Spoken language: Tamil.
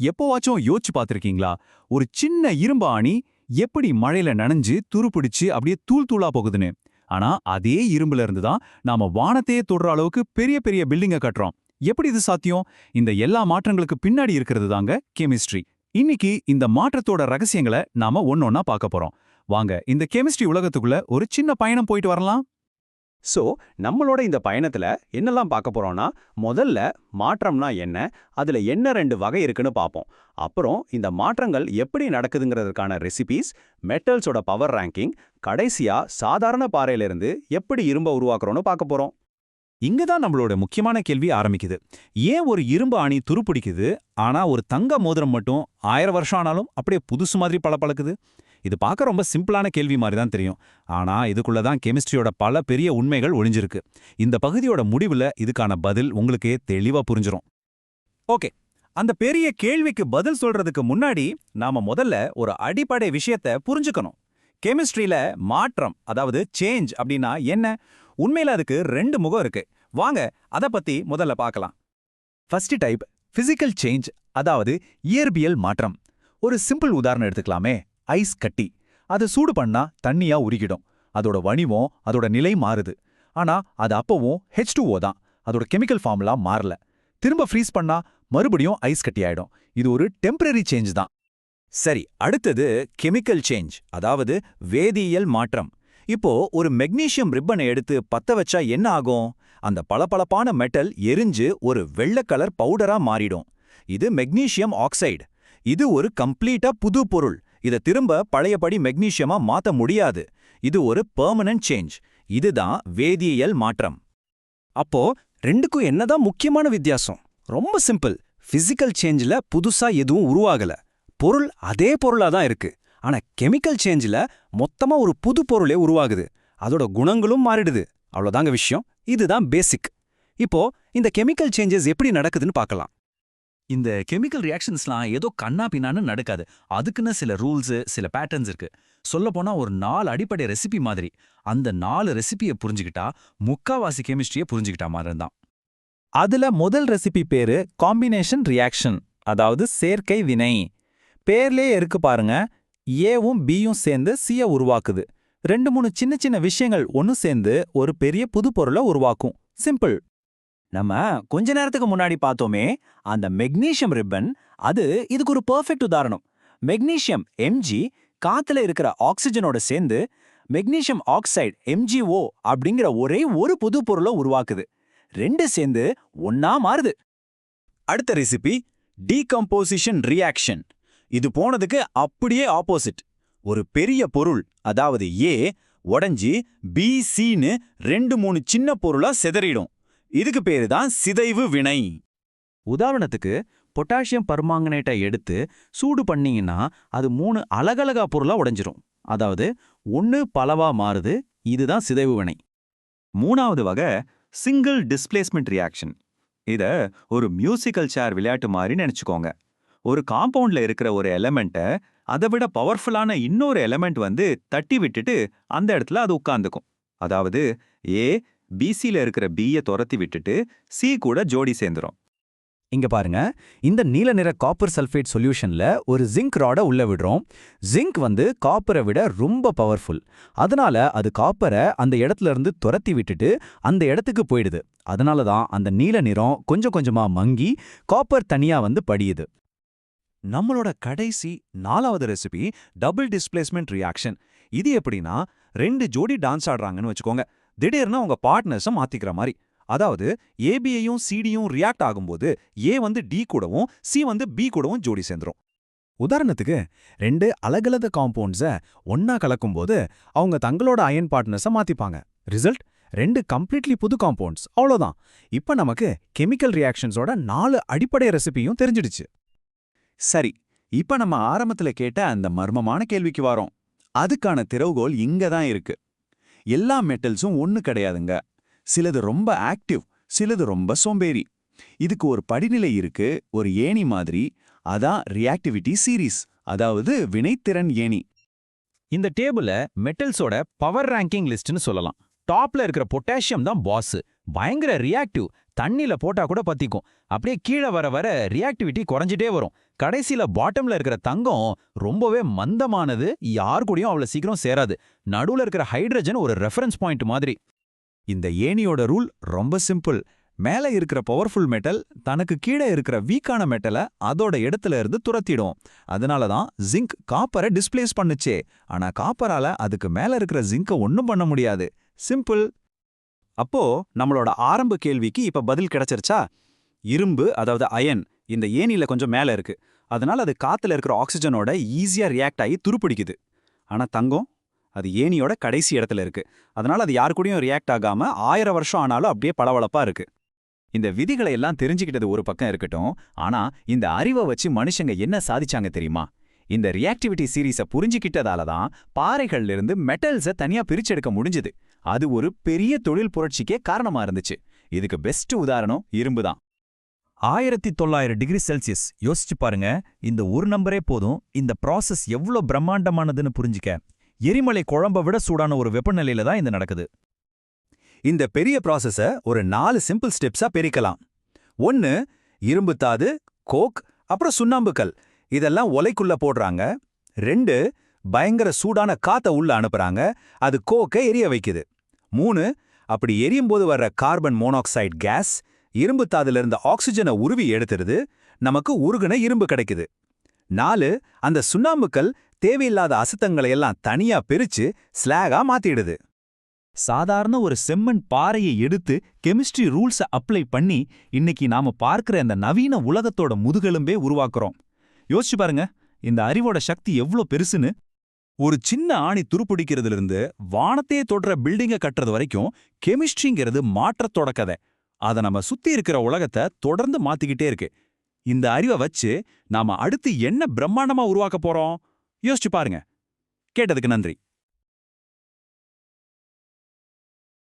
எப்போவாச்சும் யோசிச்சு பார்த்துருக்கீங்களா? ஒரு சின்ன இரும்பு ஆணி எப்படி மழையில நனைஞ்சு துருப்பிடிச்சு அப்படியே தூள் தூளா போகுதுன்னு. ஆனா அதே இரும்புல இருந்து தான் நாம வானத்தையே தொடுற அளவுக்கு பெரிய பெரிய பில்டிங்க கட்டுறோம். எப்படி இது சாத்தியம்? இந்த எல்லா மாற்றங்களுக்கு பின்னாடி இருக்கிறது தாங்க கெமிஸ்ட்ரி இன்னைக்கு இந்த மாற்றத்தோட ரகசியங்களை நாம ஒன்னொன்னா பார்க்க போறோம். வாங்க இந்த கெமிஸ்ட்ரி உலகத்துக்குள்ள ஒரு சின்ன பயணம் போயிட்டு வரலாம். சோ நம்மளோட இந்த பயணத்துல என்னெல்லாம் பார்க்க போறோம்னா முதல்ல மாற்றம்னா என்ன அதுல என்ன ரெண்டு வகை இருக்குன்னு பார்ப்போம். அப்புறம் இந்த மாற்றங்கள் எப்படி நடக்குதுங்கிறதுக்கான ரெசிபீஸ் மெட்டல்ஸோட பவர் ரேங்கிங் கடைசியா சாதாரண பாறையிலிருந்து எப்படி இரும்ப உருவாக்குறோம்னு பார்க்க போகிறோம் இங்க தான் நம்மளோட முக்கியமான கேள்வி ஆரம்பிக்குது. ஏன் ஒரு இரும்பு அணி துருப்பிடிக்குது? ஆனா ஒரு தங்க மோதிரம் மட்டும் ஆயிரம் வருஷம் ஆனாலும் அப்படியே புதுசு மாதிரி பளபளக்குது. இது பார்க்க ரொம்ப சிம்பிளான கேள்வி மாதிரி தான் தெரியும். ஆனா இதுக்குள்ள தான் கெமிஸ்ட்ரியோட பல பெரிய உண்மைகள் ஒளிஞ்சிருக்கு. இந்த பகுதியோட முடிவுல இதுக்கான பதில் உங்களுக்கே தெளிவா புரிஞ்சிடும் ஓகே. அந்த பெரிய கேள்விக்கு பதில் சொல்றதுக்கு முன்னாடி நாம முதல்ல ஒரு அடிப்படை விஷயத்த புரிஞ்சுக்கணும். கெமிஸ்ட்ரியில மாற்றம் அதாவது சேஞ்ச் அப்படின்னா என்ன? உண்மையில அதுக்கு ரெண்டு முகம் இருக்கு. வாங்க அத பத்தி முதல்ல பார்க்கலாம். ஃபர்ஸ்ட் டைப் பிசிக்கல் சேஞ்ச் அதாவது இயற்பியல் மாற்றம். ஒரு சிம்பிள் உதாரணம் எடுத்துக்கலாமே. ஐஸ் கட்டி. அதை சூடு பண்ணா தண்ணியா உருகிடும். அதோட வணிவம் அதோட நிலை மாறுது. ஆனா அது அப்பவும் ஹெச் தான். அதோட கெமிக்கல் ஃபார்முலா மாறல. திரும்ப ஃப்ரீஸ் பண்ணா மறுபடியும் ஐஸ் கட்டி ஆயிடும். இது ஒரு டெம்பரரி சேஞ்ச் தான். சரி அடுத்தது கெமிக்கல் சேஞ்ச். அதாவது வேதியியல் மாற்றம். இப்போ ஒரு மெக்னீசியம் ரிப்பனை எடுத்து பத்த வச்சா என்ன ஆகும்? அந்த பளபளப்பான மெட்டல் எரிஞ்சு ஒரு வெள்ளை கலர் பவுடரா மாறிடும். இது மெக்னீசியம் ஆக்சைடு. இது ஒரு கம்ப்ளீட்டா புது பொருள். இத திரும்ப பழையபடி மெக்னீசியமா மாத்த முடியாது. இது ஒரு பெர்மனன்ட் சேஞ்ச் இதுதான் வேதியியல் மாற்றம். அப்போ ரெண்டுக்கும் என்னதான் முக்கியமான வித்தியாசம்? ரொம்ப சிம்பிள் பிசிக்கல் சேஞ்சில் புதுசா எதுவும் உருவாகல. பொருள் அதே பொருளா தான் இருக்கு. ஆனா கெமிக்கல் சேஞ்சில் மொத்தமா ஒரு புது பொருளே உருவாகுது. அதோட குணங்களும் மாறிடுது. அவ்வளோதாங்க விஷயம். இதுதான் பேசிக் இப்போ இந்த கெமிக்கல் சேஞ்சஸ் எப்படி நடக்குதுன்னு பார்க்கலாம். இந்த கெமிக்கல் ரியாக்ஷன்ஸ்லாம் ஏதோ கண்ணா பின்னான்னு நடக்காது. அதுக்குன்னு சில ரூல்ஸ் சில பேட்டர்ன்ஸ் இருக்கு. சொல்லப்போனா ஒரு நாலு அடிப்படை ரெசிபி மாதிரி. அந்த நாலு ரெசிபியை புரிஞ்சுக்கிட்டா முக்காவாசி கெமிஸ்ட்ரியை புரிஞ்சுக்கிட்டா மாதிரி தான் அதுல முதல் ரெசிபி பேரு காம்பினேஷன் ரியாக்ஷன் அதாவது சேர்க்கை வினை. பேர்லயே இருக்கு பாருங்க. ஏவும் பியும் சேர்ந்து சிய உருவாக்குது. ரெண்டு மூணு சின்ன சின்ன விஷயங்கள் ஒன்னு சேர்ந்து ஒரு பெரிய புது பொருளை உருவாக்கும். சிம்பிள் நம்ம கொஞ்ச நேரத்துக்கு முன்னாடி பார்த்தோமே அந்த மெக்னீசியம் ரிப்பன் அது இதுக்கு ஒரு பெர்ஃபெக்ட் உதாரணம். மெக்னீசியம் எம்ஜி காத்துல இருக்கிற ஆக்சிஜனோட சேர்ந்து மெக்னீசியம் ஆக்சைடு எம்ஜிஓ அப்படிங்கிற ஒரே ஒரு புது பொருளை உருவாக்குது. ரெண்டு சேர்ந்து ஒன்னா மாறுது. அடுத்த ரெசிபி டீகம்போசிஷன் ரியாக்ஷன் இது போனதுக்கு அப்படியே ஆப்போசிட் ஒரு பெரிய பொருள் அதாவது ஏ உடஞ்சி பி சின்னு ரெண்டு மூணு சின்ன பொருளா சிதறிடும். இதுக்கு பேரு தான் சிதைவு வினை. உதாரணத்துக்கு பொட்டாசியம் பர்மாங்கனேட்டை எடுத்து சூடு பண்ணீங்கன்னா அது மூணு அலகலகா பொருளா உடைஞ்சிரும். அதாவது ஒன்னு பலவா மாறுது இதுதான் சிதைவு வினை. மூணாவது வகை சிங்கிள் டிஸ்பிளேஸ்மெண்ட் ரியாக்ஷன் இத ஒரு மியூசிக்கல் சேர் விளையாட்டு மாதிரி நினைச்சுக்கோங்க. ஒரு காம்பவுண்ட்ல இருக்கிற ஒரு எலமெண்ட்டை அதை விட பவர்ஃபுல்லான இன்னொரு எலமெண்ட் வந்து தட்டி விட்டுட்டு அந்த இடத்துல அது உட்கார்ந்துக்கும். அதாவது ஏ பிசில இருக்கிற பியை துரத்தி விட்டுட்டு சி கூட ஜோடி சேர்ந்துரும். இங்க பாருங்க. இந்த நீல நிற காப்பர் சல்ஃபேட் சொல்யூஷன்ல ஒரு ஜிங்க் ராட உள்ள விடுறோம். ஜிங்க் வந்து காப்பரை விட ரொம்ப பவர்ஃபுல். அதனால அது காப்பரை அந்த இடத்துல இருந்து துரத்தி விட்டுட்டு அந்த இடத்துக்கு போயிடுது. அதனால தான் அந்த நீல நிறம் கொஞ்சம் கொஞ்சமா மங்கி காப்பர் தனியா வந்து படியுது. நம்மளோட கடைசி நாலாவது ரெசிபி டபுள் டிஸ்பிளேஸ்மெண்ட் ரியாக்ஷன். இது எப்படின்னா ரெண்டு ஜோடி டான்ஸ் ஆடுறாங்கன்னு வச்சுக்கோங்க. திடீர்னு உங்க பார்ட்னர்ஸை மாத்திக்கிற மாதிரி. அதாவது ஏபிஐயும் சிடியும் ரியாக்ட் ஆகும்போது ஏ வந்து டி கூடவும் சி வந்து பி கூடவும் ஜோடி சேர்ந்துரும். உதாரணத்துக்கு ரெண்டு அலகலத காம்பவுண்ட்ஸை ஒன்னா கலக்கும்போது அவங்க தங்களோட அயன் பார்ட்னர்ஸை மாத்திப்பாங்க. ரிசல்ட் ரெண்டு கம்ப்ளீட்லி புது காம்பவுண்ட்ஸ் அவ்வளோதான். இப்ப நமக்கு கெமிக்கல் ரியாக்ஷன்ஸோட நாலு அடிப்படை ரெசிபியும் தெரிஞ்சிடுச்சு. சரி இப்ப நம்ம ஆரம்பத்துல கேட்ட அந்த மர்மமான கேள்விக்கு வரோம். அதுக்கான திறவுகோல் இங்க தான் இருக்கு. எல்லா மெட்டல்ஸும் ஒண்ணு கிடையாதுங்க. சிலது ரொம்ப ஆக்டிவ் சிலது ரொம்ப சோம்பேறி. இதுக்கு ஒரு படிநிலை இருக்கு ஒரு ஏணி மாதிரி. அதான் ரியாக்டிவிட்டி சீரீஸ் அதாவது வினைத்திறன் ஏணி. இந்த டேபிள மெட்டல்ஸோட பவர் ரேங்கிங் லிஸ்ட்னு சொல்லலாம். டாப்ல இருக்கிற பொட்டாசியம் தான் பாஸ். பயங்கர ரியாக்டிவ் தண்ணில போட்டா கூட பத்திக்கும். அப்படியே கீழே வர வர ரியாக்டிவிட்டி குறைஞ்சிட்டே வரும். கடைசியில பாட்டம்ல இருக்கிற தங்கம் ரொம்பவே மந்தமானது. யார் கூடயும் அவ்வளவு சீக்கிரம் சேராது. நடுவுல இருக்கிற ஹைட்ரஜன் ஒரு ரெஃபரன்ஸ் பாயிண்ட் மாதிரி. இந்த ஏணியோட ரூல் ரொம்ப சிம்பிள் மேல இருக்கிற பவர்ஃபுல் மெட்டல் தனக்கு கீழே இருக்கிற வீக்கான மெட்டலை அதோட இடத்துல இருந்து துரத்திடும். அதனால தான் ஜிங்க் காப்பரை டிஸ்பிளேஸ் பண்ணுச்சே. ஆனா காப்பரால அதுக்கு மேல இருக்கிற ஜிங்கை ஒன்றும் பண்ண முடியாது. சிம்பிள் அப்போ நம்மளோட ஆரம்ப கேள்விக்கு இப்ப பதில் கிடைச்சிருச்சா? இரும்பு அதாவது அயன் இந்த ஏனியில் கொஞ்சம் மேல இருக்கு. அதனால அது காத்துல இருக்கிற ஆக்சிஜனோட ஈஸியா ரியாக்ட் ஆகி துருப்பிடிக்குது. ஆனா தங்கம் அது ஏணியோட கடைசி இடத்துல இருக்கு. அதனால அது யாரு கூடயும் ரியாக்ட் ஆகாம ஆயிரம் வருஷம் ஆனாலும் அப்படியே பளபளப்பா இருக்கு. இந்த விதிகளை எல்லாம் தெரிஞ்சுக்கிட்டது ஒரு பக்கம் இருக்கட்டும் ஆனா இந்த அறிவை வச்சு மனுஷங்க என்ன சாதிச்சாங்க தெரியுமா? இந்த ரியாக்டிவிட்டி சீரீஸை புரிஞ்சுக்கிட்டதால தான் பாறைகள்ல இருந்து மெட்டல்ஸை தனியா பிரிச்செடுக்க முடிஞ்சது. அது ஒரு பெரிய தொழில் புரட்சிக்கே காரணமா இருந்துச்சு. இதுக்கு பெஸ்ட் உதாரணம் இரும்பு தான். ஆயிரத்தி தொள்ளாயிரம் டிகிரி செல்சியஸ். யோசிச்சு பாருங்க இந்த ஒரு நம்பரே போதும். இந்த ப்ராசஸ் எவ்வளோ பிரம்மாண்டமானதுன்னு புரிஞ்சுக்க. எரிமலை குழம்ப விட சூடான ஒரு வெப்பநிலையில தான் இது நடக்குது. இந்த பெரிய ப்ராசஸ ஒரு நாலு சிம்பிள் ஸ்டெப்ஸா பிரிக்கலாம். ஒன்னு இரும்புத்தாது கோக் அப்புறம் சுண்ணாம்புக்கல் இதெல்லாம் ஒலைக்குள்ள போடுறாங்க. ரெண்டு பயங்கர சூடான காத்த உள்ள அனுப்புறாங்க. அது கோக்கை எரிய வைக்குது. மூணு அப்படி எரியும் போது வர்ற கார்பன் மோனாக்சைடு கேஸ் இரும்பு தாதுல இருந்த ஆக்சிஜனை உருவி எடுத்துருது நமக்கு உருகுன இரும்பு கிடைக்குது. நாலு அந்த சுண்ணாம்புக்கல் தேவையில்லாத அசுத்தங்களை எல்லாம் தனியா பிரிச்சு ஸ்லாகா மாத்திடுது. சாதாரண ஒரு செம்மண் பாறையை எடுத்து கெமிஸ்ட்ரி ரூல்ஸை அப்ளை பண்ணி இன்னைக்கு நாம பார்க்கிற இந்த நவீன உலகத்தோட முதுகெலும்பே உருவாக்குறோம். யோசிச்சு பாருங்க இந்த அறிவோட சக்தி எவ்ளோ பெருசுன்னு. ஒரு சின்ன ஆணி துருப்பிடிக்கிறதுலேருந்து வானத்தையே தொடுற பில்டிங்க கட்டுறது வரைக்கும் கெமிஸ்ட்ரிங்கிறது மாற்றத்தோட கதை. அதை நம்ம சுத்தி இருக்கிற உலகத்தை தொடர்ந்து மாத்திக்கிட்டே இருக்கு. இந்த அறிவை வச்சு நாம அடுத்து என்ன பிரம்மாண்டமா உருவாக்க போறோம்? யோசிச்சு பாருங்க. கேட்டதுக்கு நன்றி.